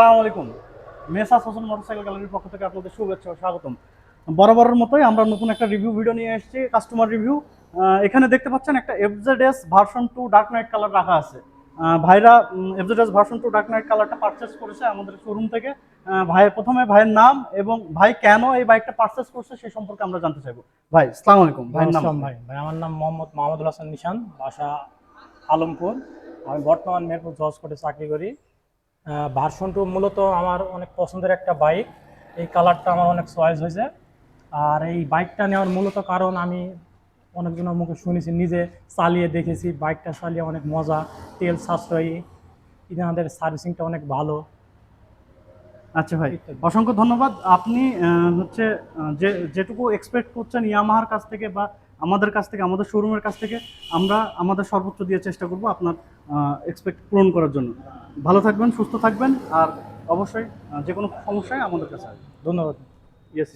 আসসালামু আলাইকুম। Messrs Hossain motorcycle গ্যালারির পক্ষ থেকে আপনাদের শুভেচ্ছা ও স্বাগতম। বরাবরের মতোই আমরা নতুন একটা রিভিউ ভিডিও নিয়ে এসেছি কাস্টমার রিভিউ। এখানে দেখতে পাচ্ছেন একটা FZS version two dark night colour রাখা আছে। ভাইরা FZS version two dark night কালারটা পারচেস করেছে আমাদের শোরুম থেকে। ভাই প্রথমে ভাইয়ের নাম এবং ভাই কেন এই বাইকটা পারচেস করছে সেই সম্পর্কে আমরা জানতে চাইব। ভাই আসসালামু আলাইকুম। ভাইয়ের নাম ভাই ভাই আমার নাম মোহাম্মদ মাহমুদুল হাসান নিশান বাসা আলমপুর। আমি বর্তমান মেরপুর জজ কোর্টে চাকরি করি। ভার্সন টু মূলত আমার অনেক পছন্দের একটা বাইক এই কালারটা আমার অনেক চয়েস হয়েছে। আর এই বাইকটা নেওয়ার মূলত কারণ আমি অনেকজনের মুখে শুনেছি নিজে চালিয়ে দেখেছি। বাইকটা চালিয়ে অনেক মজা তেল সাশ্রয়ী ইনাদের সার্ভিসিংটা অনেক ভালো। আচ্ছা ভাই। অসংখ্য ধন্যবাদ। আপনি হচ্ছে যে যেটুকু এক্সপেক্ট করছেন ইয়ামাহার কাছ থেকে বা আমাদের কাছ থেকে আমাদের শোরুমের কাছ থেকে আমরা আমাদের সর্বোচ্চ দিয়ে চেষ্টা করব আপনার এক্সপেক্ট পূরণ করার জন্য। ভালো থাকবেন সুস্থ থাকবেন আর অবশ্যই যে কোনো সমস্যায় আমাদের কাছে আসবেন। ধন্যবাদ। ইয়েস।